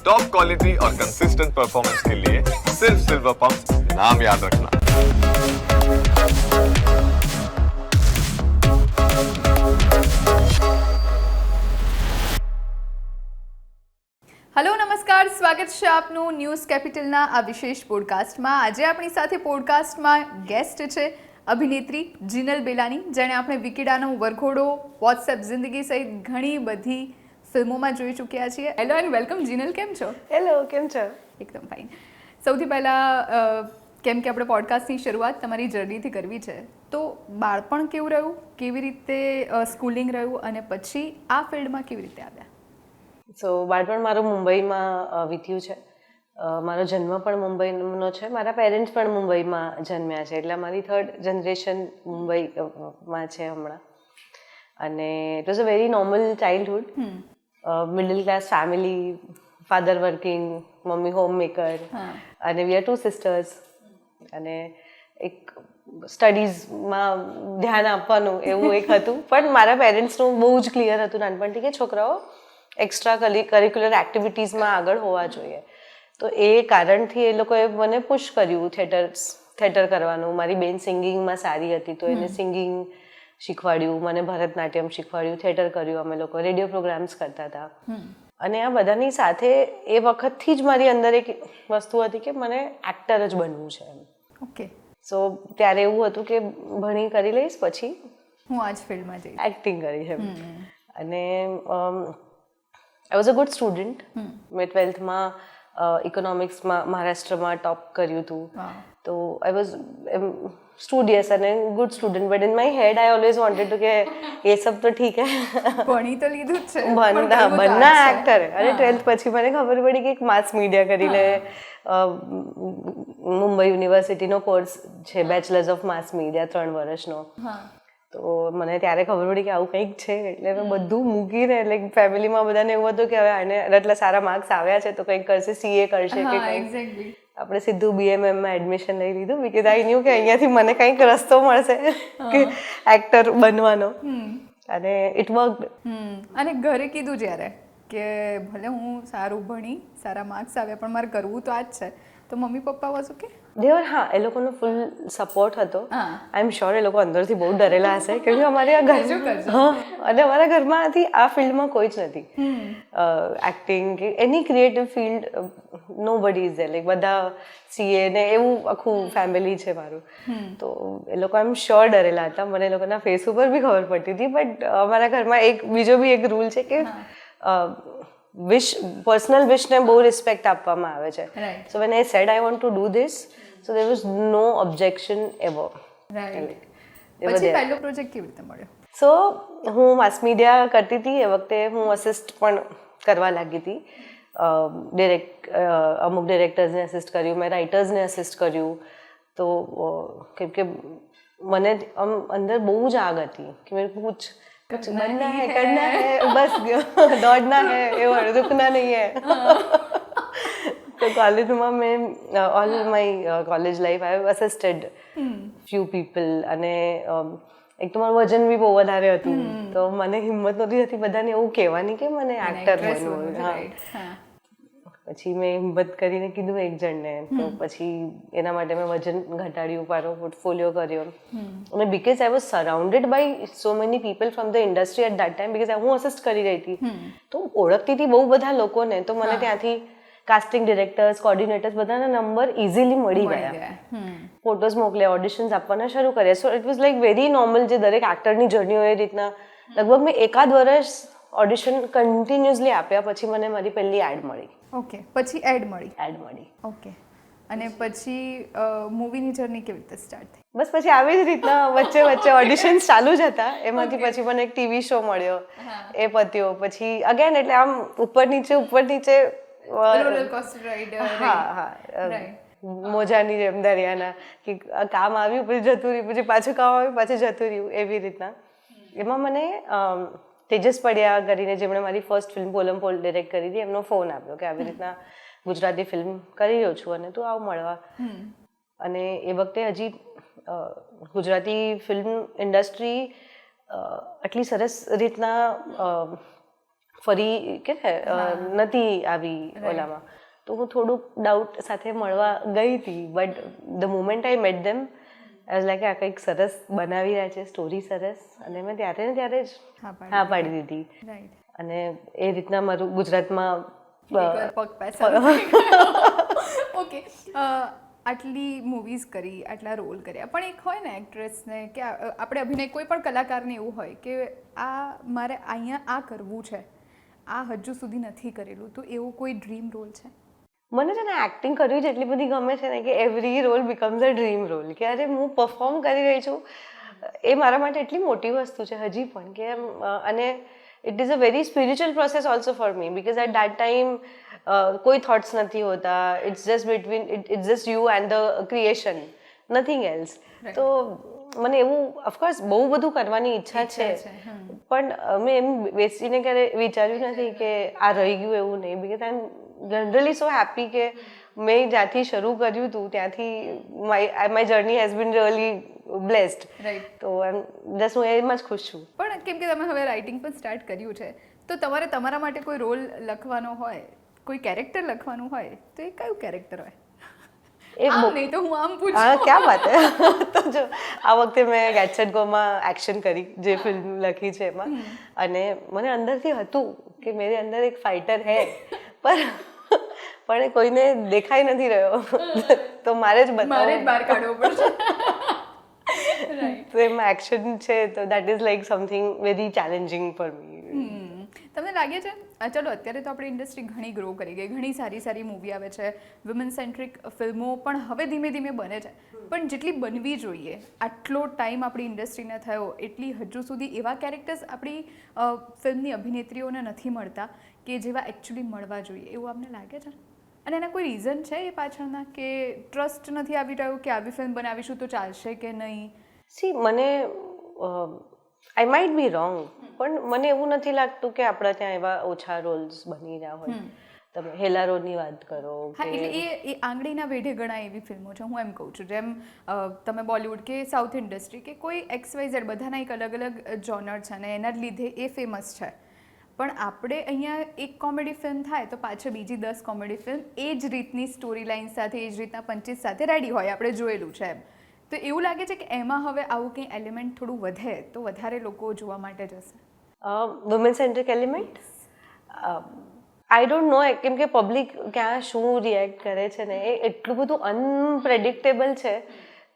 Top quality और consistent performance के लिए सिर्फ सिल्वर पंप नाम याद रखना હલો નમસ્કાર સ્વાગત છે આપનું ન્યૂઝ કેપિટલના આ વિશેષ પોડકાસ્ટમાં આજે આપણી સાથે પોડકાસ્ટમાં ગેસ્ટ છે અભિનેત્રી જીનલ બેલાની જેણે આપણે વિકીડાનો વરઘોડો વોટ્સએપ જિંદગી સહિત ઘણી બધી ફિલ્મોમાં જોઈ ચૂક્યા છીએ. હેલો એન્ડ વેલકમ જીનલ કેમ છો? હેલો કેમ છો? એકદમ ફાઇન સૌથી પહેલાં કેમ કે આપણે પોડકાસ્ટની શરૂઆત તમારી જર્નીથી કરવી છે તો બાળપણ કેવું રહ્યું? કેવી રીતે સ્કૂલિંગ રહ્યું? અને પછી આ ફિલ્ડમાં કેવી રીતે આવ્યા? સો બાળપણ મારું મુંબઈમાં વીત્યું છે. મારો જન્મ પણ મુંબઈનો છે. મારા પેરેન્ટ્સ પણ મુંબઈમાં જન્મ્યા છે. એટલે મારી થર્ડ જનરેશન મુંબઈમાં છે હમણાં. અને it was a very normal childhood middle class family father working mummy home maker અને વી આર ટુ સિસ્ટર્સ અને એક સ્ટડીઝમાં ધ્યાન આપવાનું એવું એક હતું. પણ મારા પેરેન્ટ્સનું બહુ જ ક્લિયર હતું નાનપણથી કે છોકરાઓ એક્સ્ટ્રા કરિક્યુલર એક્ટિવિટીઝમાં આગળ હોવા જોઈએ. તો એ કારણથી એ લોકોએ મને પુશ કર્યું થિયેટર થિયેટર કરવાનું. મારી બેન સિંગિંગમાં સારી હતી તો એને સિંગિંગ શીખવાડ્યું મને ભરતનાટ્યમ શીખવાડ્યું થિયેટર કર્યું અમે લોકો રેડિયો પ્રોગ્રામ્સ કરતા હતા. અને આ બધાની સાથે એ વખતથી જ મારી અંદર એક વસ્તુ હતી કે મને એક્ટર જ બનવું છે એમ. ઓકે સો ત્યારે એવું હતું કે ભણી કરી લઈશ પછી હું આ જ ફિલ્ડમાં જઈશ. એક્ટિંગ કરી છે અને I was a good student મેં ટ્વેલ્થમાં ઇકોનોમિક્સમાં મહારાષ્ટ્રમાં ટોપ કર્યું હતું. તો આઈ વોઝ એમ સ્ટુડિયસ અને good student but in my head I always wanted to કે એ સબ તો ઠીક હે. ભણી તો લીધું જ છે બનના બનના એક્ટર અને ટ્વેલ્થ પછી મને ખબર પડી કે એક માસ મીડિયા કરીને મુંબઈ યુનિવર્સિટીનો કોર્સ છે બેચલર્સ ઓફ માસ મીડિયા ત્રણ વર્ષનો. હા. તો મને ત્યારે ખબર પડી કે આવું કંઈક છે. એટલે મેં બધું મૂકીને એટલે ફેમિલીમાં બધાને એવું હતું કે હવે આને એટલા સારા માર્ક્સ આવ્યા છે તો કંઈક કરશે સીએ કરશે કે કંઈક. આપણે સીધું બીએમએમમાં એડમિશન લઈ લીધું. બીકોઝ આઈ ન્યુ કે અહીંયાથી મને કંઈક રસ્તો મળશે કે એક્ટર બનવાનો. અને ઇટ વર્ક અને ઘરે કીધું જ્યારે કે ભલે હું સારું ભણી સારા માર્ક્સ આવ્યા પણ મારે કરવું તો આ જ છે. તો મમ્મી પપ્પા વોઝ ઓકે દેવર હા એ લોકોનો ફૂલ સપોર્ટ હતો. આઈ એમ શ્યોર એ લોકો અંદરથી બહુ ડરેલા હશે કેમ કે અમારે આ ઘર. હા અને અમારા ઘરમાંથી આ ફિલ્ડમાં કોઈ જ નથી. એક્ટિંગ કે એની ક્રિએટિવ ફિલ્ડ નો બડી ઇઝ લાઈક બધા સીએ ને એવું આખું ફેમિલી છે મારું. તો એ લોકો આઈ એમ શ્યોર ડરેલા હતા. મને એ લોકોના ફેસ ઉપર બી ખબર પડતી હતી બટ અમારા ઘરમાં એક બીજો બી એક રૂલ છે કે વિશ પર્સનલ વિશને બહુ રિસ્પેક્ટ આપવામાં આવે છે. So when I said I want to do this so there was no objection ever પછી પહેલો પ્રોજેક્ટ કેવી રીતે મળ્યો? સો હું માસ મીડિયા કરતી હતી. એ વખતે હું અસિસ્ટ પણ કરવા લાગી હતી. ડિરેક્ટ અમુક ડિરેક્ટર્સને અસિસ્ટ કર્યું મેં રાઇટર્સને અસિસ્ટ કર્યું. તો કેમ કે મને આમ અંદર બહુ જ આગ હતી કે મેં પૂછ કુછ कुछ बनना है करना है बस दौड़ना है એવું रुकना नहीं है તો કોલેજમાં મેં all my college life I assisted few people અને અમ, એક તો મારું વજન બી બહુ વધારે હતું તો મને હિંમત નહોતી થતી બધાને એવું કહેવાની કે મને એક્ટર Actress બનવું પછી મેં હિંમત કરીને કીધું એક જણને તો પછી એના માટે મેં વજન ઘટાડ્યું મારો પોર્ટફોલિયો કર્યો. અને because I was surrounded by so many people from the industry at that time because હું અસિસ્ટ કરી રહી હતી. તો ઓળખતી હતી બહુ બધા લોકોને તો મને ત્યાંથી કાસ્ટિંગ ડિરેક્ટર્સ કોર્ડિનેટર્સ બધાના નંબર ઇઝીલી મળી ગયા. ફોટોઝ મોકલ્યા ઓડિશન્સ આપવાના શરૂ કર્યા. So it was like very normal જે દરેક એક્ટરની જર્ની હોય એ રીતના. લગભગ મેં એકાદ વર્ષ ઓડિશન કન્ટિન્યુઅસલી આપ્યા પછી મને મારી પહેલી એડ મળી. ઓકે પછી એડ મળી. એડ મળી. ઓકે અને પછી મૂવીની જર્ની કેવી રીતે સ્ટાર્ટ થઈ? બસ પછી આવી જ રીતના વચ્ચે વચ્ચે ઓડિશન્સ ચાલુ જ હતા. એમાંથી પછી મને એક ટીવી શો મળ્યો. એ પત્યો. પછી અગેન એટલે આમ ઉપર નીચે ઉપર નીચે હા હા મોજાની જેમ દરિયાના કે કામ આવ્યું પછી જતું રહ્યું પછી પાછું કામ આવ્યું પાછું જતું રહ્યું એવી રીતના. એમાં મને તેજસ પડ્યા કરીને જેમણે મારી first film Polam Pol direct કરી હતી એમનો ફોન આવ્યો કે આવી રીતના ગુજરાતી ફિલ્મ કરી રહ્યો છું અને તું આવ મળવા. અને એ વખતે હજી ગુજરાતી ફિલ્મ ઇન્ડસ્ટ્રી આટલી સરસ રીતના ફરી કે નથી આવી ઓલામાં. તો હું થોડુંક ડાઉટ સાથે મળવા ગઈ હતી but the moment I met them as like આ કંઈક સરસ બનાવી રહ્યા છે સ્ટોરી સરસ. અને મેં ત્યારે ને ત્યારે જ હા પાડી દીધી. અને એ રીતના મારું ગુજરાતમાં ઓકે આટલી મૂવીઝ કરી આટલા રોલ કર્યા. પણ એક હોય ને એક્ટ્રેસને કે આપણે અભિનય કોઈ પણ કલાકારને એવું હોય કે આ મારે અહીંયા આ કરવું છે. આ હજુ સુધી નથી કરેલું. તો એવો કોઈ ડ્રીમ રોલ છે? મને છે ને એક્ટિંગ કરવી જ એટલી બધી ગમે છે ને કે every role becomes a dream role કે અરે હું પરફોર્મ કરી રહી છું એ મારા માટે એટલી મોટી વસ્તુ છે હજી પણ કે એમ, અને it is a very spiritual process also for me because at that time કોઈ થોટ્સ નથી હોતા. It's just between it's just you and the creation nothing else તો મને એવું ઓફકોર્સ બહુ બધું કરવાની ઈચ્છા છે. છે, પણ મેં એમ બેસીને ક્યારે વિચાર્યું નથી કે આ રહી ગયું એવું નહીં because I am generally so happy કે મેં જ્યાંથી શરૂ કર્યું હતું ત્યાંથી my my journey has been really blessed right તો એમ જસ્ટ હું એમાં જ ખુશ છું. પણ કેમ કે તમે હવે રાઇટિંગ પણ સ્ટાર્ટ કર્યું છે તો તમારે તમારા માટે કોઈ રોલ લખવાનો હોય કોઈ કેરેક્ટર લખવાનું હોય તો એ કયું કેરેક્ટર હોય? એ આમ બહુ- તો હું આમ હા ક્યાં વાત હે? તો જો આ વખતે મેં ગેટસેટ ગોમાં એક્શન કરી જે ફિલ્મ લખી છે એમાં. અને મને અંદરથી હતું કે મેરે અંદર એક ફાઇટર હે. પર પણ કોઈને દેખાઈ નથી રહ્યો. તો મારે જ મારે જ બહાર કાઢવો પડશે. તો એમાં એક્શન છે તો that is like something very challenging for me તમને લાગે છે? ચલો અત્યારે તો આપણી ઇન્ડસ્ટ્રી ઘણી ગ્રો કરી ગઈ ઘણી સારી સારી મૂવી આવે છે વુમન સેન્ટ્રિક ફિલ્મો પણ હવે ધીમે ધીમે બને છે. પણ જેટલી બનવી જોઈએ આટલો ટાઈમ આપણી ઇન્ડસ્ટ્રીને થયો એટલી હજુ સુધી એવા કેરેક્ટર્સ આપણી ફિલ્મની અભિનેત્રીઓને નથી મળતા કે જેવા એકચ્યુઅલી મળવા જોઈએ. એવું આપને લાગે છે? અને એના કોઈ રીઝન છે એ પાછળના કે ટ્રસ્ટ નથી આવી રહ્યો કે આવી ફિલ્મ બનાવીશું તો ચાલશે કે નહીં? સી મને આઈ માઇટ બી રોંગ પણ મને એવું નથી લાગતું કે આપણા ત્યાં એવા ઓછા રોલ્સ બની રહ્યા હોય. તમે હેલા રોડની વાત કરો હા એટલે એ એ આંગળીના વેઢે ઘણા એવી ફિલ્મો છે હું એમ કહું છું. જેમ તમે બોલિવૂડ કે સાઉથ ઇન્ડસ્ટ્રી કે કોઈ એક્સ વાય ઝેડ બધાના એક અલગ અલગ જોનર છે અને એના લીધે એ ફેમસ છે. પણ આપણે અહીંયા એક કોમેડી ફિલ્મ થાય તો પાછળ બીજી દસ કોમેડી ફિલ્મ એ જ રીતની સ્ટોરી લાઇન સાથે, એ જ રીતના પંચીસ સાથે રેડી હોય, આપણે જોયેલું છે એમ. તો એવું લાગે છે કે એમાં હવે આવું કંઈ એલિમેન્ટ થોડું વધે તો વધારે લોકો જોવા માટે જશે? Women centric element I don't know કેમ કે પબ્લિક ક્યાં શું રિએક્ટ કરે છે ને, એ એટલું બધું અનપ્રેડિક્ટેબલ છે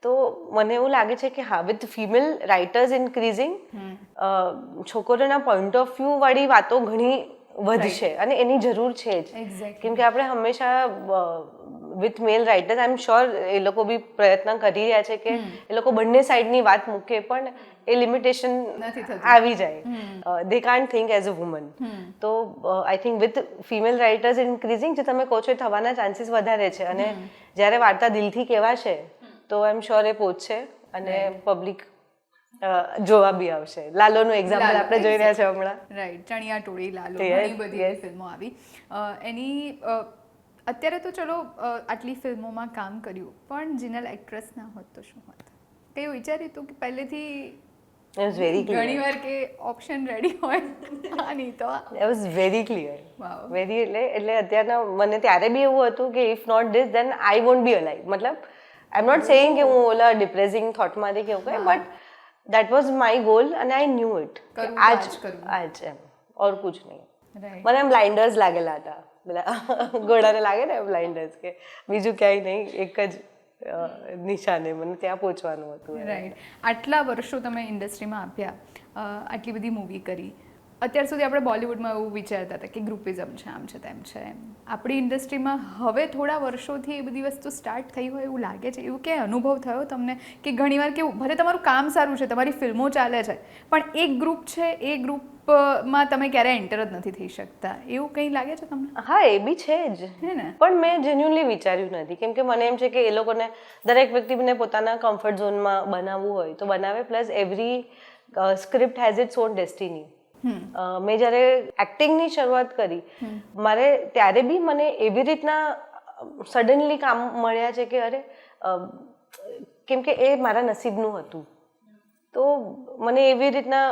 તો મને એવું લાગે છે કે હા વિથ ફિમેલ રાઇટર્સ ઇન્ક્રીઝિંગ છોકરીઓના પોઈન્ટ ઓફ વ્યૂ વાળી વાતો ઘણી વધશે અને એની જરૂર છે જ. કેમ કે આપણે હંમેશા with male writers I am sure એ લોકો બી પ્રયત્ન કરી રહ્યા છે કે એ લોકો બંને સાઈડની વાત મૂકે પણ એ લિમિટેશન આવી જાય. They can't think as a woman તો I think with female writers increasing જે તમે કહો છો એ થવાના ચાન્સીસ વધારે છે. અને જ્યારે વાર્તા દિલથી કહેવાશે તો આઈ એમ શ્યોર એ પહોંચશે અને પબ્લિક જોવા બી આવશે. લાલોનું એક્ઝામ્પલ આપણે જોઈ રહ્યા છે હમણાં. રાઈટ ચણિયા ટોળી લાલો ઘણી બધી એવી ફિલ્મો આવી. એની અત્યારે તો ચલો આટલી ફિલ્મોમાં કામ કર્યું પણ જિનલ એક્ટ્રેસ ના હોત તો શું હોત? કઈ વિચાર્યું હતું કે પહેલેથી ઘણી વાર કે ઓપ્શન રેડી હોય નહીં તો. વોઝ વેરી ક્લિયર વેરી એટલે એટલે અત્યારના મને ત્યારે બી એવું હતું કે if not this then I won't be alive મતલબ આઈ એમ નોટ સેઈંગ કે હું ઓલા ડિપ્રેસિંગ થોટમાંથી કે એવું કંઈ but that was my goal અને આઈ ન્યૂ ઇટ આજ આજ એમ ઓર કુછ નહીં મને એમ બ્લાઇન્ડર્સ લાગેલા હતા પેલા ઘોડાને લાગે ને બ્લાઇન્ડર્સ કે બીજું ક્યાંય નહીં એક જ નિશાને મને ત્યાં પહોંચવાનું હતું રાઈટ આટલા વર્ષો તમે ઇન્ડસ્ટ્રીમાં આપ્યા આટલી બધી મૂવી કરી અત્યાર સુધી આપણે બોલિવૂડમાં એવું વિચારતા હતા કે ગ્રુપિઝમ છે આમ છે તેમ છે એમ. આપણી ઇન્ડસ્ટ્રીમાં હવે થોડા વર્ષોથી એ બધી વસ્તુ સ્ટાર્ટ થઈ હોય એવું લાગે છે. એવું કે અનુભવ થયો તમને કે ઘણીવાર કેવું ભલે તમારું કામ સારું છે તમારી ફિલ્મો ચાલે છે પણ એક ગ્રુપ છે એ ગ્રુપમાં તમે ક્યારેય એન્ટર જ નથી થઈ શકતા. એવું કંઈ લાગે છે તમને? હા એ બી છે જ. હે ને? પણ મેં જેન્યુનલી વિચાર્યું નથી. કેમ કે મને એમ છે કે એ લોકોને દરેક વ્યક્તિને પોતાના કમ્ફર્ટ ઝોનમાં બનાવવું હોય તો બનાવે. Plus every script has its own destiny મેં જ્યારે એક્ટિંગની શરૂઆત કરી, મારે ત્યારે બી મને એવી રીતના સડનલી કામ મળ્યા છે કે અરે કેમ કે એ મારા નસીબનું હતું. તો મને એવી રીતના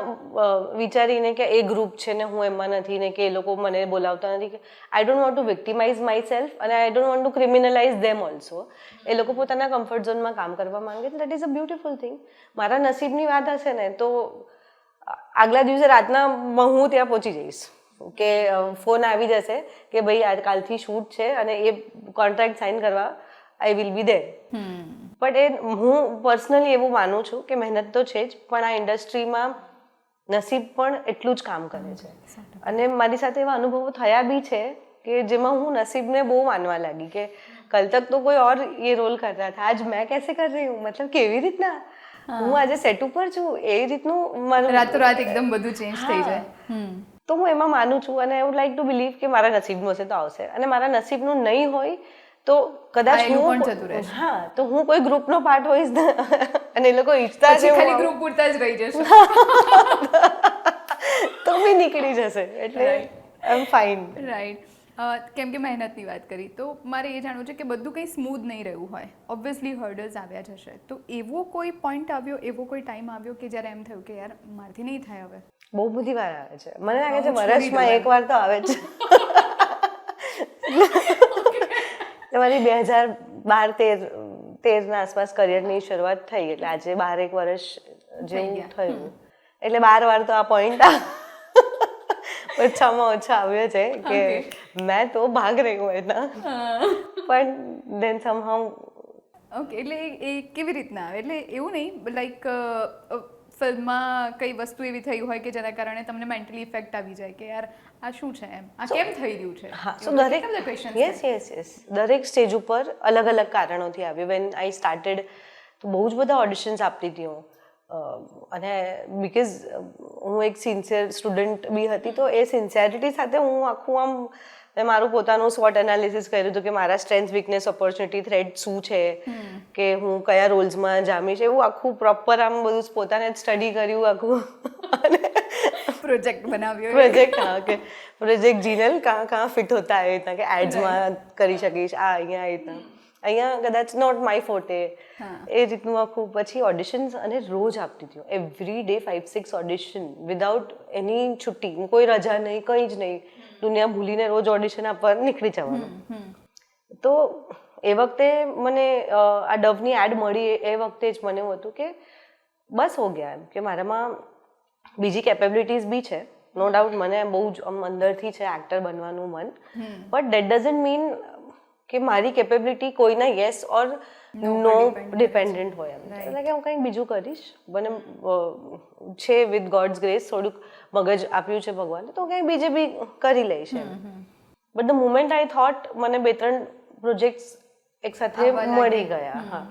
વિચારીને કે એ ગ્રુપ છે ને હું એમાં નથી ને કે એ લોકો મને બોલાવતા નથી કે I don't want to victimise myself અને I don't want to criminalise them also એ લોકો પોતાના કમ્ફર્ટ ઝોનમાં કામ કરવા માંગે that is a beautiful thing મારા નસીબની વાત હશે ને, તો આગલા દિવસે રાતના હું ત્યાં પહોંચી જઈશ. કે ફોન આવી જશે કે ભાઈ આ કાલથી શૂટ છે અને એ કોન્ટ્રાક્ટ સાઈન કરવા I will be there but એ હું પર્સનલી એવું માનું છું કે મહેનત તો છે જ પણ આ ઇન્ડસ્ટ્રીમાં નસીબ પણ એટલું જ કામ કરે છે. અને મારી સાથે એવા અનુભવો થયા બી છે કે જેમાં હું નસીબને બહુ માનવા લાગી કે કલ તક તો કોઈ ઓર એ રોલ કરતા હતા આજ મેં કેસે કર રહી હું? મતલબ કેવી રીતના હું આજે સેટ ઉપર છું એ રીતનું મારું રાતોરાત એકદમ બધું ચેન્જ થઈ જાય. તો હું એમાં માનું છું અને I would like to believe કે મારા નસીબનું હશે તો આવશે. અને મારા નસીબનું નહીં હોય તો કદાચ હા, હું પણ જતું રહેશે. હા તો હું કોઈ ગ્રુપનો પાર્ટ હોઈશ અને એ લોકો ઈચ્છતા છે ખાલી ગ્રુપ પૂરતા જ રહી જશે. તો બી નીકળી જશે એટલે આઈ એમ ફાઇન રાઈટ કેમ કે મહેનતની વાત કરી તો મારે એ જાણવું છે કે બધું કંઈ સ્મૂથ નહીં રહ્યું હોય. ઓબ્વિયસલી હર્ડલ્સ આવ્યા જ હશે. તો એવો કોઈ પોઈન્ટ આવ્યો એવો કોઈ ટાઈમ આવ્યો કે જ્યારે એમ થયું કે યાર મારથી નહીં થાય હવે? બહુ બધી વાર આવે છે. મને લાગે છે વર્ષમાં એક વાર તો આવે છે. તમારી બે હજાર બાર તેર તેરના આસપાસ કરિયરની શરૂઆત થઈ એટલે આજે બાર એક વર્ષ જેવું થયું. એટલે બાર વાર તો આ પોઈન્ટ ઓછામાં ઓછા આવ્યો છે કે મેં તો ભાગ રહી હું. એના પણ દેન સમહાઉ ઓકે એટલે એ- કેવી રીતના આવે? એટલે એવું નહીં લાઈક ફિલ્મમાં કઈ વસ્તુ એવી થઈ હોય કે જેના કારણે તમને મેન્ટલી ઇફેક્ટ આવી જાય કે યાર આ શું છે એમ? આ કેમ થઈ રહ્યું છે? હા સો દરેક? યસ યસ યસ દરેક સ્ટેજ ઉપર અલગ અલગ કારણોથી આવ્યું. વેન આઈ સ્ટાર્ટેડ તો બહુ જ બધા ઓડિશન્સ આપતી હતી હું. અને બિકોઝ હું એક સિન્સિયર સ્ટુડન્ટ બી હતી તો એ સિન્સિયરિટી સાથે હું આખું આમ મેં મારું પોતાનું સ્વોટ એનાલિસિસ કર્યું હતું કે મારા સ્ટ્રેન્થ વીકનેસ ઓપોર્ચ્યુનિટી થ્રેડ શું છે? કે હું કયા રોલ્સમાં જામી છે? એવું આખું પ્રોપર આમ બધું પોતાને જ સ્ટડી કર્યું આખું. પ્રોજેક્ટ બનાવ્યો પ્રોજેક્ટ હા કે પ્રોજેક્ટ જીનલ કાં કાં ફિટ હોતા એ રીતના કે એડ્સમાં કરી શકીશ આ અહીંયા એ રીતના. અહીંયા કદાચ નોટ માય ફોટે એ રીતનું આખું પછી ઓડિશન્સ અને રોજ આપતી હતી every day five six audition without any છુટ્ટી. કોઈ રજા નહીં કંઈ જ નહીં. દુનિયા ભૂલીને રોજ ઓડિશન આપવા નીકળી જવાનું. તો એ વખતે મને આ ડવની એડ મળી એ વખતે જ મને એવું હતું કે બસ હો ગયા એમ. કે મારામાં બીજી કેપેબિલિટીઝ બી છે. નો ડાઉટ મને બહુ જ અંદરથી છે એક્ટર બનવાનું મન. બટ ડેટ ડઝન્ટ મીન કે મારી કેપેબિલિટી કોઈના યસ ઓર નો ડિપેન્ડન્ટ હોય એમ. એટલે કે હું કંઈક બીજું કરીશ. મને છે વિથ ગોડ્સ ગ્રેસ થોડુંક મગજ આપ્યું છે ભગવાને તો હું કંઈક બીજે બી કરી લઈશ but the moment I thought મને બે ત્રણ પ્રોજેક્ટ્સ એક સાથે મળી ગયા હા.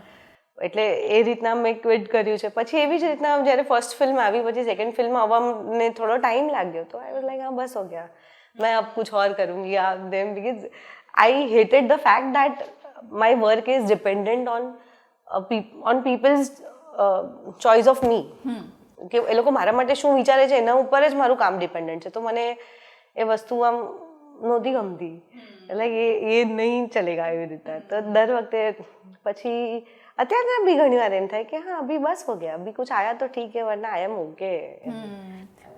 એટલે એ રીતના મેં ક્વિટ કર્યું છે. પછી એવી જ રીતના જ્યારે ફર્સ્ટ ફિલ્મ આવી પછી સેકન્ડ ફિલ્મ આવવાને થોડો ટાઈમ લાગ્યો તો આઈ વોઝ લાઈક હા બસ હો ગયા. મેં અબ કુછ ઓર કરુંગી આ દેમ બીગીઝ I hated the fact that my work is dependent on uh, pe- on people's uh, choice of me. Hmm. કે એ લોકો મારા માટે શું વિચારે છે એના ઉપર જ મારું કામ ડિપેન્ડન્ટ છે. તો મને એ વસ્તુ આમ નહોતી ગમતી. Hmm. એટલે એ એ નહીં ચલે ગયા એવી રીતે. તો દર વખતે પછી અત્યારે બી ઘણી વાર એમ થાય કે હા અભી બસ હો ગયા અભી કુછ આયા તો ઠીક હે વરના આઈ એમ ઓકે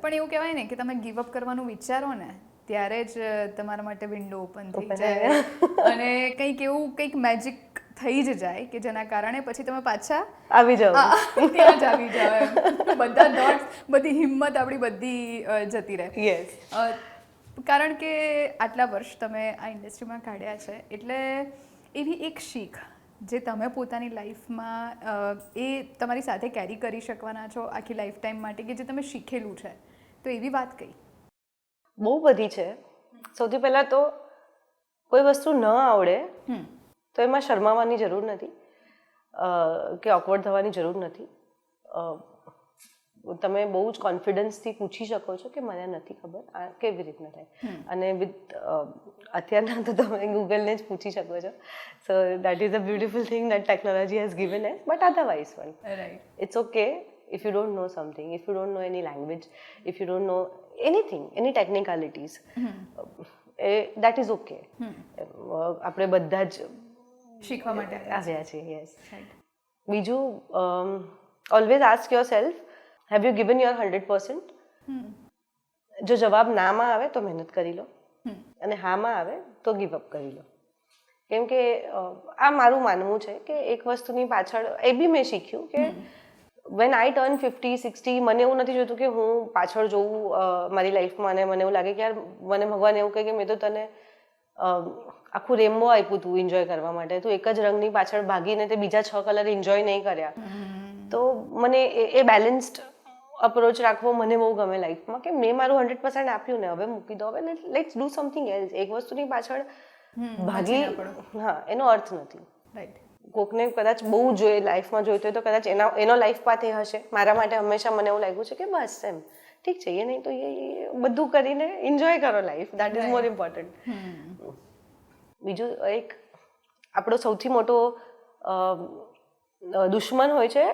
પણ એવું કહેવાય ને કે તમે ગીવ અપ કરવાનું વિચારો ને ત્યારે જ તમારા માટે વિન્ડો ઓપન થઈ જાય. અને કંઈક એવું કંઈક મેજિક થઈ જ જાય કે જેના કારણે પછી તમે પાછા આવી જાઓ. ત્યાં જ આવી જાઓ બધા ડોટ્સ બધી હિંમત આપણી બધી જતી રહે. યસ કારણ કે આટલા વર્ષ તમે આ ઇન્ડસ્ટ્રીમાં કાઢ્યા છે એટલે એવી એક શીખ જે તમે પોતાની લાઈફમાં એ તમારી સાથે કેરી કરી શકવાના છો આખી લાઈફ ટાઈમ માટે કે જે તમે શીખેલું છે તો એવી વાત કઈ? બહુ બધી છે. સૌથી પહેલાં તો કોઈ વસ્તુ ન આવડે તો એમાં શરમાવાની જરૂર નથી કે ઓકવર્ડ થવાની જરૂર નથી. તમે બહુ જ કોન્ફિડન્સથી પૂછી શકો છો કે મને નથી ખબર આ કેવી રીતના થાય. અને વિથ અત્યારના તો તમે ગૂગલને જ પૂછી શકો છો. So that is a beautiful thing that technology has given us but otherwise one right okay if you don't know something if you don't know any language if you don't don't know any technicalities A that is okay આપણે બધા જ શીખવા માટે આવ્યા. છીએ yes બીજું always ask yourself have you given your hundred percent જો જવાબ નામાં આવે તો મહેનત કરી લો. અને હામાં આવે તો ગીવ અપ કરી લો. કેમ કે આ મારું માનવું છે કે એક વસ્તુની પાછળ એ બી મેં શીખ્યું કે when I turn fifty sixty મને એવું નથી જોતું કે હું પાછળ જોઉં મારી લાઈફમાં અને મને એવું લાગે કે યાર મને ભગવાન એવું કહે કે મેં તો તને આખું રેમ્બો આપ્યું તું એન્જોય કરવા માટે. તું એક જ રંગની પાછળ ભાગીને તે બીજા છ કલર એન્જોય નહીં કર્યા. તો મને એ- એ બેલેન્સ્ડ અપ્રોચ રાખવો મને બહુ ગમે લાઈફમાં કે મેં મારું હંડ્રેડ પર્સન્ટ આપ્યું ને હવે મૂકી દો. હવે લેટ્સ ડુ સમથિંગ એલ્સ એક વસ્તુની પાછળ ભાગી હા એનો અર્થ નથી. રાઈટ કોકને કદાચ બહુ જોઈએ લાઈફમાં જોઈતું હોય તો કદાચ એના એનો લાઈફ પાથ એ હશે. મારા માટે હંમેશા મને એવું લાગ્યું છે કે બસ એમ. ઠીક છે એ નહીં તો એ બધું કરીને એન્જોય કરો life that is more important બીજું એક આપણો સૌથી મોટો દુશ્મન હોય છે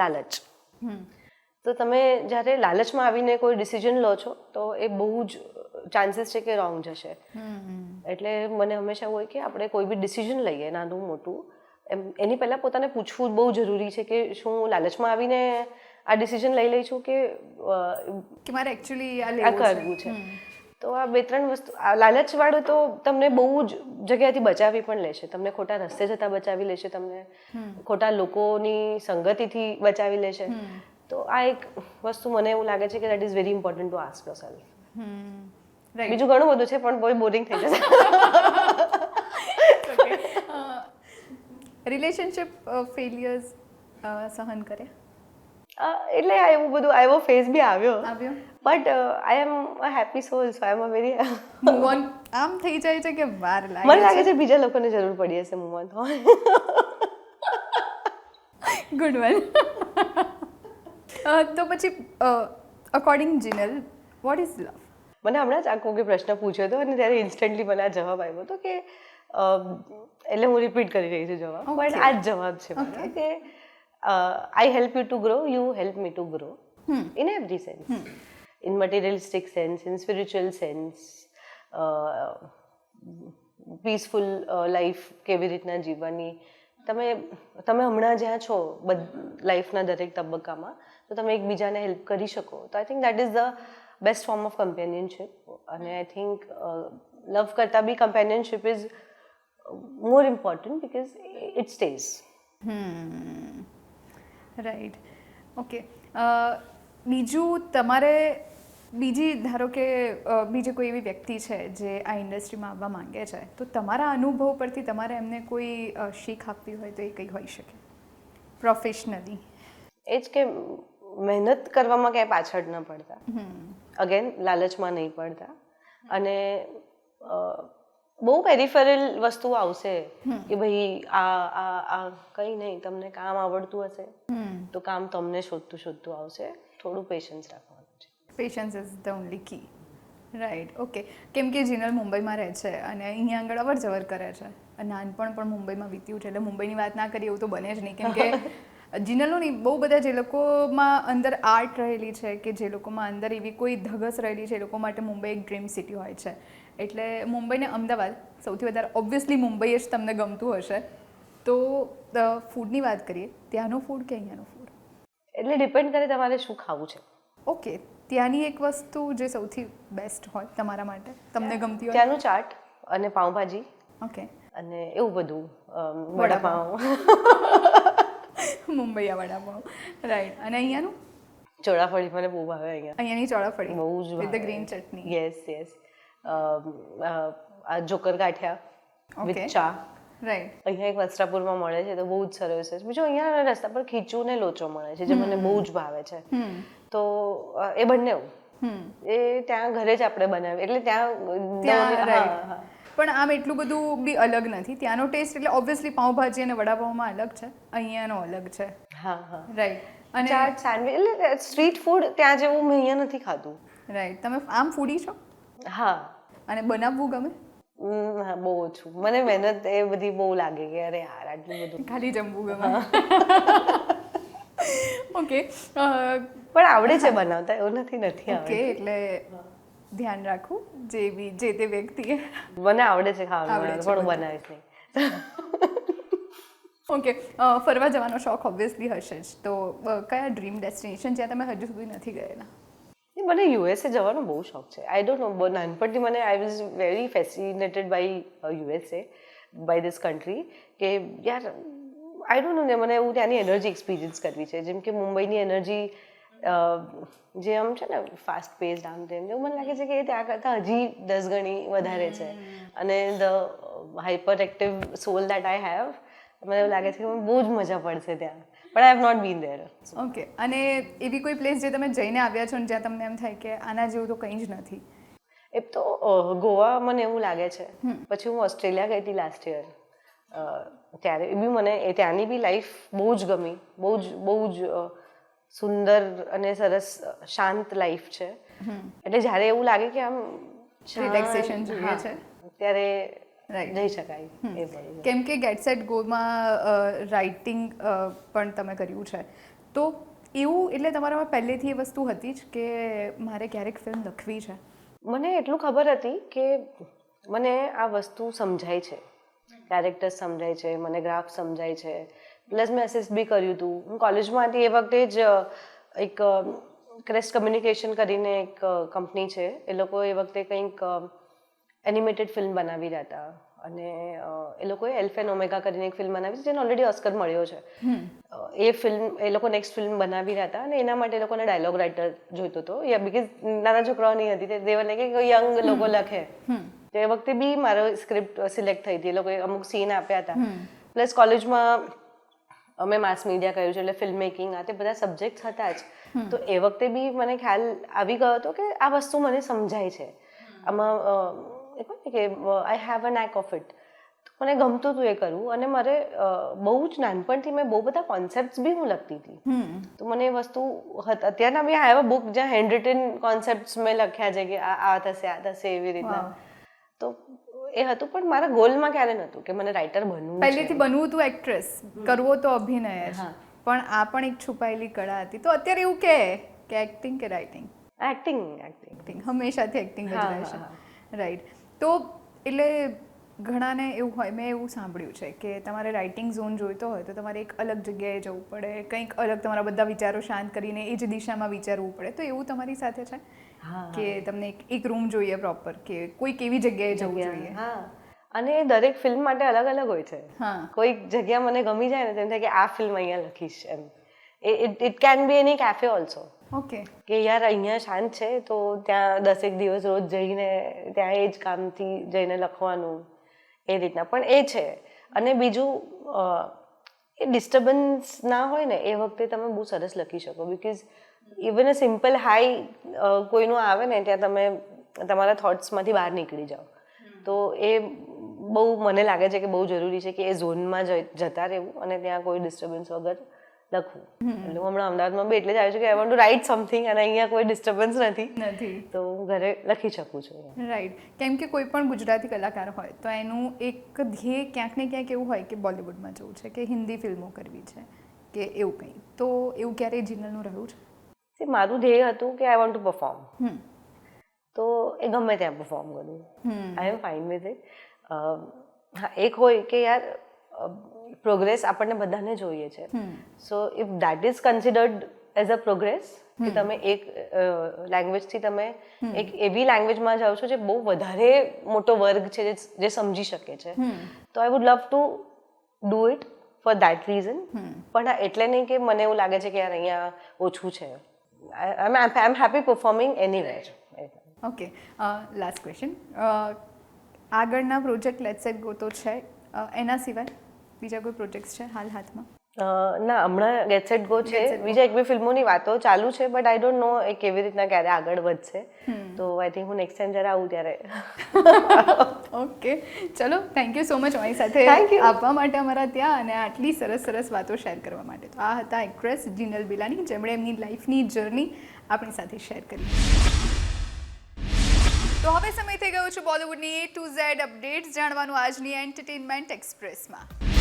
લાલચ. તો તમે જ્યારે લાલચમાં આવીને કોઈ ડિસિઝન લો છો તો એ બહુ જ ચાન્સીસ છે કે રોંગ જશે. એટલે મને હંમેશા હોય કે આપણે કોઈ બી ડિસિઝન લઈએ નાનું મોટું એમ એની પહેલાં પોતાને પૂછવું બહુ જરૂરી છે કે શું હું લાલચમાં આવીને આ ડિસિઝન લઈ લઈ છું કે કે મારે એકચ્યુઅલી આ કરવું છે. તો આ બે ત્રણ વસ્તુ લાલચવાળું તો તમને બહુ જ જગ્યાએથી બચાવી પણ લેશે. તમને ખોટા રસ્તે જતા બચાવી લેશે તમને ખોટા લોકોની સંગતિથી બચાવી લેશે. તો આ એક વસ્તુ મને એવું લાગે છે કે that is very important to ask yourself બીજું ઘણું બધું છે પણ બહુ બોરિંગ થઈ જશે. રિલેશનશિપ ફેલિયર્સ સહન કર્યા એટલે આ એવું બધું એવો ફેઝ બી આવ્યો આવ્યો but I am a happy soul so I am a very move on આમ થઈ જાય છે કે વાર મને લાગે લાગે છે બીજા લોકોને જરૂર પડી હશે મુમન તો ગુડ વન તો પછી according Jinal what is love મને હમણાં જ આ કોઈ પ્રશ્ન પૂછ્યો હતો અને ત્યારે ઇન્સ્ટન્ટલી મને આ જવાબ આવ્યો હતો કે એટલે હું રિપીટ કરી રહી છું જવાબ. બટ આ જ જવાબ છે મારો કે I help you to grow you help me to grow in every sense in materialistic sense in spiritual sense peaceful life કેવી રીતના જીવવાની. તમે તમે હમણાં જ્યાં છો લાઈફના દરેક તબક્કામાં તો તમે એકબીજાને હેલ્પ કરી શકો. તો I think that is the best form of companionship અને આઈ થિંક લવ કરતાં બી companionship is more important it stays. Hmm. Right okay બીજું તમારે બીજી ધારો કે બીજી કોઈ એવી વ્યક્તિ છે જે આ ઇન્ડસ્ટ્રીમાં આવવા માંગે છે તો તમારા અનુભવ પરથી તમારે એમને કોઈ શીખ આપવી હોય તો એ કઈ હોઈ શકે? પ્રોફેશનલી એ જ કે મહેનત કરવામાં ક્યાંય પાછળ ન પડતા. અગેન લાલચમાં નહીં પડતા. અને બહુ પેરિફેરલ વસ્તુઓ આવશે કે ભાઈ આ આ આ કંઈ નહીં તમને કામ આવડતું હશે તો કામ તમને શોધતું શોધતું આવશે. થોડું પેશન્સ રાખવાનું છે. Patience is the only key right okay કેમ કે જીનલ મુંબઈમાં રહે છે અને અહીંયા આગળ અવર જવર કરે છે. અને નાનપણ પણ મુંબઈમાં વીત્યું છે એટલે મુંબઈની વાત ના કરીએ એવું તો બને જ નહીં. કેમ કે જીનલનું નહીં બહુ બધા જે લોકોમાં અંદર આર્ટ રહેલી છે કે જે લોકોમાં અંદર એવી કોઈ ધગસ રહેલી છે એ લોકો માટે મુંબઈ એક ડ્રીમ સિટી હોય છે. એટલે મુંબઈને અમદાવાદ સૌથી વધારે ઓબ્વિયસલી મુંબઈ જ તમને ગમતું હશે. તો ફૂડની વાત કરીએ. ત્યાંનું ફૂડ કે અહીંયાનું ફૂડ એટલે ડિપેન્ડ કરે તમારે શું ખાવું છે. ઓકે. ત્યાંની એક વસ્તુ જે સૌથી બેસ્ટ હોય તમારા માટે તમને ગમતી હોય? ત્યાંનું ચાટ અને પાઉંભાજી. ઓકે. અને એવું બધું વડાપાઉં મુંબઈ વડાપાઉં રાઈટ અને અહીંયાનું? ચોળાફળી મને બહુ ભાવે અહીંયા. અહીંયાની ચોળાફળી. બહુ જ with the green chutney yes yes આ જોકર ગાંઠિયા વિથ ચા. રાઈટ અહીંયા એક વસ્ત્રાપુરમાં મળે છે તો બહુ જ સરસ છે. બીજું અહીંયા રસ્તા પર ખીચું ને લોચો મળે છે જે મને બહુ જ ભાવે છે. તો એ બંને એ ત્યાં ઘરે જ આપણે બનાવીએ એટલે ત્યાં ત્યાં પણ આમ એટલું બધું બી અલગ નથી. ત્યાંનો ટેસ્ટ એટલે ઓબ્વિયસલી પાઉંભાજી અને વડાપાઉંમાં અલગ છે અહીંયાનો અલગ છે. હા હા. રાઈટ અને ચાટ સેન્ડવિચ એટલે સ્ટ્રીટ ફૂડ ત્યાં જેવું મેં અહીંયા નથી ખાધું. રાઈટ તમે આમ ફૂડી છો? હા. અને બનાવવું ગમે? હા બહુ ઓછું. મને મહેનત એ બધી બહુ લાગે કે અરે યાર આટલું બધું. ખાલી જમવું ગમે. ઓકે પણ આવડે છે બનાવતા એવું નથી નથી ઓકે એટલે ધ્યાન રાખું જે બી જે તે વ્યક્તિએ મને આવડે છે ખાવાનું પણ બનાવીશ નહીં. ઓકે ફરવા જવાનો શોખ ઓબ્વિયસલી હશે જ. તો કયા ડ્રીમ ડેસ્ટિનેશન જ્યાં તમે હજુ સુધી નથી ગયેલા? એ મને યુએસએ જવાનો બહુ શોખ છે. આઈ ડોન્ટ નો નાનપણથી મને I was very fascinated by USA by this country કે યાર આઈ ડોન્ટ નો ને મને એવું ત્યાંની એનર્જી એક્સપિરિયન્સ કરવી છે. જેમ કે મુંબઈની એનર્જી જે આમ છે ને ફાસ્ટ પેસ્ડ આમ તેમ એવું મને લાગે છે કે એ ત્યાં કરતાં હજી દસ ગણી વધારે છે. અને the hyper active soul that I have મને એવું લાગે છે કે મને બહુ જ મજા પડશે ત્યાં. પણ I have not been there okay અને એવી કોઈ પ્લેસ જે તમે જઈને આવ્યા છો ને જ્યાં તમને એમ થાય કે આના જેવું તો કંઈ જ નથી? એ તો ગોવા મને એવું લાગે છે. પછી હું ઓસ્ટ્રેલિયા ગઈ હતી લાસ્ટ યર ત્યારે એ બી મને એ ત્યાંની બી લાઈફ બહુ જ ગમી. બહુ જ બહુ જ સુંદર અને સરસ શાંત લાઈફ છે. એટલે જ્યારે એવું લાગે કે આમ રિલેક્સેશન Relaxation જોઈએ છે. ત્યારે Right. જઈ શકાય. એ બધું કેમ કે ગેટ સેટ ગોમાં રાઇટિંગ પણ તમે કર્યું છે. તો એવું એટલે તમારામાં પહેલેથી એ વસ્તુ હતી જ કે મારે ક્યારેક ફિલ્મ લખવી છે? મને એટલું ખબર હતી કે મને આ વસ્તુ સમજાય છે. કેરેક્ટર્સ સમજાય છે મને ગ્રાફ સમજાય છે. પ્લસ મેં અસિસ્ટ બી કર્યું હતું હું કોલેજમાં હતી એ વખતે જ એક ક્રેસ્ટ કમ્યુનિકેશન કરીને એક કંપની છે. એ લોકો એ વખતે કંઈક એનિમેટેડ ફિલ્મ બનાવી રહ્યા હતા અને એ લોકોએ એલ્ફેન ઓમેગા કરીને એક ફિલ્મ બનાવી છે જેને ઓલરેડી ઓસ્કર મળ્યો છે. એ ફિલ્મ એ લોકો નેક્સ્ટ ફિલ્મ બનાવી રહ્યા હતા અને એના માટે એ લોકોને ડાયલોગ રાઇટર જોઈતો હતો. યા બીકોઝ નાના છોકરાઓની હતી તે દેવને કે યંગ લોકો લખે. તો એ વખતે બી મારો સ્ક્રિપ્ટ સિલેક્ટ થઈ હતી. એ લોકોએ અમુક સીન આપ્યા હતા. પ્લસ કોલેજમાં અમે માસ મીડિયા કર્યું છે એટલે ફિલ્મ મેકિંગ આ તે બધા સબ્જેક્ટ હતા જ. તો એ વખતે બી મને ખ્યાલ આવી ગયો હતો કે આ વસ્તુ મને સમજાય છે. આમાં કે આઈ હેવ અ નેક ઓફ ઇટ મને ગમતું હતું એ કરવું અને મારે બહુ જ નાનપણથી મેં બહુ બધા કોન્સેપ્ટ બી હું લખતી હતી. તો મને એ વસ્તુ અત્યારના બી આવ્યા બુક જ્યાં હેન્ડ રિટન કોન્સેપ્ટ મેં લખ્યા છે કે આ થશે આ થશે એવી રીતના. તો એ હતું પણ મારા ગોલમાં ક્યારે નહોતું કે મને રાઇટર બનવું પહેલેથી બનવું હતું એક્ટ્રેસ કરવો તો અભિનય હા. પણ આ પણ એક છુપાયેલી કળા હતી. તો અત્યારે એવું કે કે એક્ટિંગ કે રાઇટિંગ એક્ટિંગ એક્ટિંગ હંમેશાથી એક્ટિંગ હા, રાઈટ તો એટલે ઘણાને એવું હોય મેં એવું સાંભળ્યું છે કે તમારે રાઇટિંગ ઝોન જોઈતો હોય તો તમારે એક અલગ જગ્યાએ જવું પડે કંઈક અલગ તમારા બધા વિચારો શાંત કરીને એ જ દિશામાં વિચારવું પડે. તો એવું તમારી સાથે છે? કે તમને એક એક રૂમ જોઈએ પ્રોપર કે કોઈ કેવી જગ્યાએ જવું જોઈએ? હા. અને દરેક ફિલ્મ માટે અલગ અલગ હોય છે. હા. કોઈક જગ્યા મને ગમી જાય ને તેમ થાય કે આ ફિલ્મ અહીંયા લખીશ એમ. It it can be any cafe also okay. કે યાર અહીંયા શાંત છે તો ત્યાં દસેક દિવસ રોજ જઈને ત્યાં એ જ કામથી જઈને લખવાનું એ રીતના. પણ એ છે. અને બીજું એ ડિસ્ટર્બન્સ ના હોય ને એ વખતે તમે બહુ સરસ લખી શકો. Because even a simple hi કોઈનું આવે ને ત્યાં તમે તમારા થોટ્સમાંથી બહાર નીકળી જાઓ. તો એ બહુ મને લાગે છે કે બહુ જરૂરી છે કે એ ઝોનમાં જતા રહેવું અને ત્યાં કોઈ ડિસ્ટર્બન્સ વગર લખવું એટલે હું હમણાં અમદાવાદમાં બી એટલે જ આવ્યું છું કે I want to write something અને અહીંયા કોઈ ડિસ્ટર્બન્સ નથી. નથી. તો હું ઘરે લખી શકું છું રાઈટ કેમ કે કોઈ પણ ગુજરાતી કલાકાર હોય તો એનું એક ધ્યેય ક્યાંક ને ક્યાંક એવું હોય કે બોલિવૂડમાં જવું છે કે હિન્દી ફિલ્મો કરવી છે કે એવું કંઈ. તો એવું ક્યારેય જીનલનું રહ્યું છે? મારું ધ્યેય હતું કે I want to perform hmm. તો એ ગમે ત્યાં પરફોર્મ કરું હમ. I am fine with it હા એક હોય કે યાર પ્રોગ્રેસ આપણને બધાને જોઈએ છે. So if that is considered as a progress કે તમે એક લેંગ્વેજથી તમે એક એવી લેંગ્વેજમાં જાઓ છો જે બહુ વધારે મોટો વર્ગ છે જે સમજી શકે છે. તો I would love to do it for that reason પણ એટલે નહીં કે મને એવું લાગે છે કે યાર અહીંયા ઓછું છે. I am happy performing anywhere okay last question આગળના પ્રોજેક્ટ લેટ્સ ગો તો છે. એના સિવાય? બીજા કોઈ પ્રોજેક્ટ્સ છે હાલ હાથમાં? ના હમણાં ગેટ સેટ ગો છે. બીજા એક બે ફિલ્મોની વાતો ચાલુ છે બટ આઈ ડોન્ટ નો એ કેવી રીતના ક્યારે આગળ વધશે. તો આઈ થિંક હું નેક્સ્ટ ટાઈમ જ્યારે આવું ત્યારે. ઓકે ચલો થેન્ક યુ સો મચ મારી સાથે આપવા માટે અમારા ત્યાં અને આટલી સરસ સરસ વાતો શેર કરવા માટે. તો આ હતા એક્ટ્રેસ જીનલ બિલાની જેમણે એમની લાઈફની જર્ની આપણી સાથે શેર કરી. તો હવે સમય થઈ ગયો છે બોલિવૂડની એ ટુ ઝેડ અપડેટ્સ જાણવાનું આજની એન્ટરટેનમેન્ટ એક્સપ્રેસમાં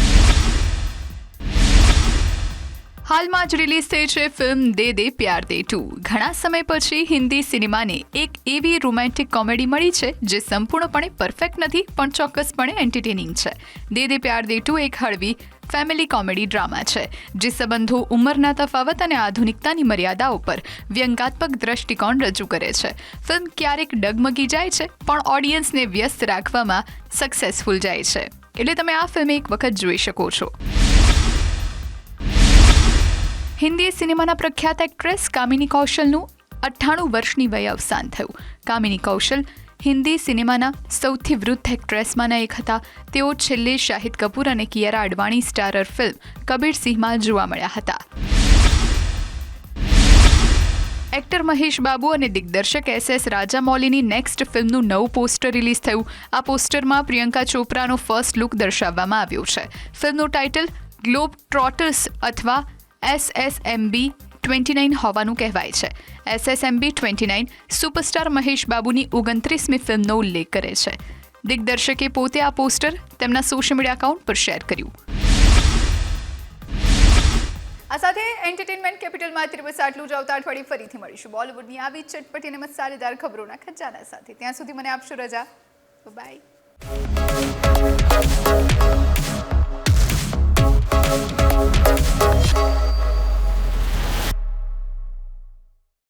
હાલમાં જ રિલીઝ થઈ છે ફિલ્મ દે દે પ્યાર દે ટુ. ઘણા સમય પછી હિન્દી સિનેમાને એક એવી રોમેન્ટિક કોમેડી મળી છે જે સંપૂર્ણપણે પરફેક્ટ નથી, પણ ચોક્કસપણે એન્ટરટેનિંગ છે. દે દે પ્યાર દે ટુ એક હળવી ફેમિલી કોમેડી ડ્રામા છે, જે સંબંધો ઉંમરના તફાવત અને આધુનિકતાની મર્યાદાઓ પર વ્યંગાત્મક દ્રષ્ટિકોણ રજૂ કરે છે. ફિલ્મ ક્યારેક ડગમગી જાય છે, પણ ઓડિયન્સને વ્યસ્ત રાખવામાં સક્સેસફુલ જાય છે. એટલે તમે આ ફિલ્મ એક વખત જોઈ શકો છો. હિન્દી સિનેમાના પ્રખ્યાત એક્ટ્રેસ કામિની કૌશલનું અઠ્ઠાણું વર્ષની વયે અવસાન થયું. કામિની કૌશલ હિન્દી સિનેમાના સૌથી વૃદ્ધ એક્ટ્રેસમાંના એક હતા. તેઓ છેલ્લે શાહિદ કપૂર અને કિયારા અડવાણી સ્ટારર ફિલ્મ કબીર સિંહમાં જોવા મળ્યા હતા. એક્ટર મહેશ બાબુ અને દિગ્દર્શક એસ એસ રાજામૌલીની નેક્સ્ટ ફિલ્મનું નવું પોસ્ટર રિલીઝ થયું. આ પોસ્ટરમાં પ્રિયંકા ચોપરાનો ફર્સ્ટ લુક દર્શાવવામાં આવ્યો છે. ફિલ્મનું ટાઇટલ ગ્લોબ ટ્રોટર્સ અથવા એસએસએમબી ટ્વેન્ટી નાઇન હોવાનું કહેવાય છે. S S M B twenty nine superstar Mahesh બાબુની ઓગણત્રીસમી ફિલ્મનો ઉલ્લેખ કરે છે. દિગ્દર્શકે પોતે આ પોસ્ટર તેમના સોશિયલ મીડિયા એકાઉન્ટ પર શેર કર્યું. આ સાથે એન્ટરટેનમેન્ટ કેપિટલમાંથી બસ આટલું જ આવતા અઠવાડિયે ફરીથી મળીશું. બોલિવૂડની આવી ચટપટી અને મસાલેદાર ખબરોના ખજાના સાથે. ત્યાં સુધી મને આપશો રજા. બાય